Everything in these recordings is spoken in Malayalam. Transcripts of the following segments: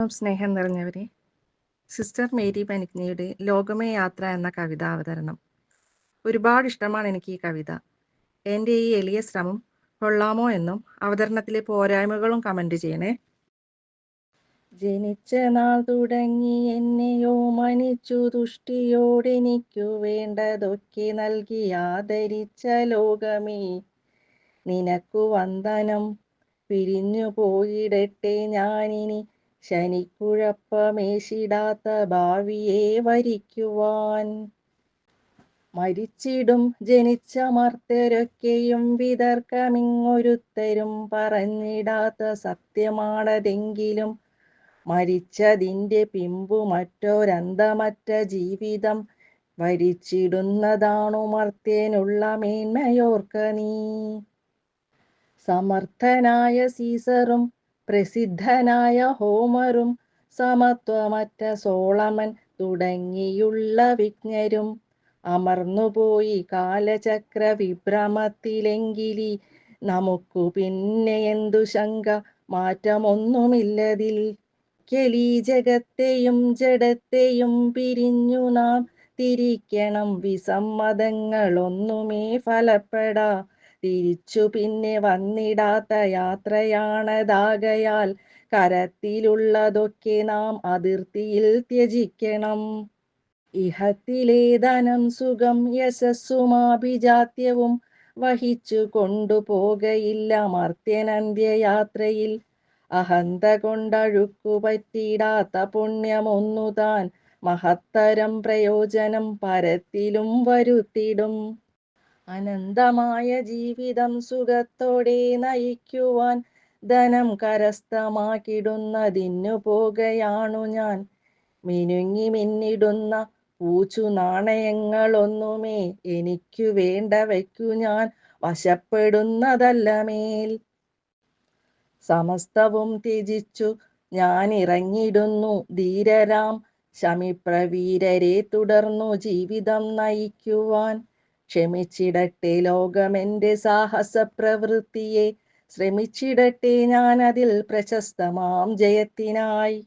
സ്നേഹം നിറഞ്ഞവരെ. സിസ്റ്റർ മേരി പനിക്നിയുടെ ലോകമേ യാത്ര എന്ന കവിത അവതരണം. ഒരുപാട് ഇഷ്ടമാണ് എനിക്ക് ഈ കവിത. എന്റെ ഈ എളിയ ശ്രമം കൊള്ളാമോ എന്നും അവതരണത്തിലെ പോരായ്മകളും കമന്റ് ചെയ്യണേ. ജനിച്ച നാൾ തുടങ്ങി എന്നെയോ മനിച്ചു തുഷ്ടിയോടെനിക്കു വേണ്ടതൊക്കെ നൽകി ആദരിച്ച ലോകമേ. നിനക്കു വന്ദനം പിരിഞ്ഞു പോയിടട്ടെ ഞാനിനി ശനിക്കുഴപ്പമേശിടാത്ത ഭാവിയെ വരിക്കുവാൻ. മരിച്ചിടും ജനിച്ച മർത്തരൊക്കെയും വിതർക്കമിങ്ങൊരുത്തരും പറഞ്ഞിടാത്ത സത്യമാണതെങ്കിലും മരിച്ചതിന്റെ പിമ്പു മറ്റൊരന്തമറ്റ ജീവിതം വരിച്ചിടുന്നതാണു മർത്തേനുള്ള മേന്മയോർക്ക നീ. സമർത്ഥനായ സീസറും പ്രസിദ്ധനായ ഹോമറും സമത്വമറ്റ സോളമൻ തുടങ്ങിയുള്ള വിജ്ഞരും. അമർന്നുപോയി കാലചക്ര വിഭ്രമത്തിലെങ്കിലി നമുക്കു പിന്നെ എന്തു ശങ്ക? മാറ്റമൊന്നുമില്ലതിൽ. കെലി ജഗത്തെയും ജഡത്തെയും പിരിഞ്ഞു നാം തിരിക്കണം വിസമ്മതങ്ങളൊന്നുമേ ഫലപ്പെടാ. തിരിച്ചു പിന്നെ വന്നിടാത്ത യാത്രയാണതാകയാൽ കരത്തിലുള്ളതൊക്കെ നാം അതിർത്തിയിൽ ത്യജിക്കണം. ഇഹത്തിലെ ധനം സുഖം യശസ്സുമാഭിജാത്യവും വഹിച്ചു കൊണ്ടുപോകയില്ല മർത്യനന്ത്യയാത്രയിൽ അഹന്ത കൊണ്ടഴുക്കു പറ്റിയിടാത്ത പുണ്യമൊന്നു താൻ മഹത്തരം പ്രയോജനം പരത്തിലും വരുത്തിടും. അനന്തമായ ജീവിതം സുഖത്തോടെ നയിക്കുവാൻ ധനം കരസ്ഥമാക്കിടുന്നതിനു പോകയാണു ഞാൻ. മിനുങ്ങി മിന്നിടുന്ന പൂച്ചു നാണയങ്ങളൊന്നുമേ എനിക്കു വേണ്ടവയ്ക്കു ഞാൻ. വശപ്പെടുന്നതല്ല മേൽ സമസ്തവും ത്യജിച്ചു ഞാൻ ഇറങ്ങിടുന്നു ധീരരാം ശമിപ്രവീരരെ തുടർന്നു ജീവിതം നയിക്കുവാൻ ക്ഷമിച്ചിടട്ടെ ലോകമെന്റെ സാഹസ പ്രവൃത്തിയെ ശ്രമിച്ചിടട്ടെ ഞാൻ അതിൽ പ്രശസ്തമാം ജയത്തിനായി.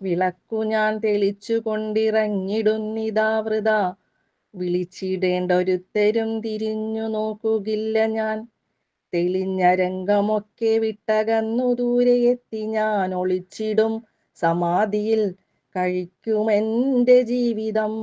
വിളക്കു ഞാൻ തെളിച്ചു കൊണ്ടിറങ്ങിടുന്നിതാ വൃത. വിളിച്ചിടേണ്ടൊരുത്തരും തിരിഞ്ഞു നോക്കുകില്ല ഞാൻ. തെളിഞ്ഞ രംഗമൊക്കെ വിട്ടകന്നു ദൂരെ എത്തി ഞാൻ ഒളിച്ചിടും സമാധിയിൽ കഴിക്കുമെന്റെ ജീവിതം.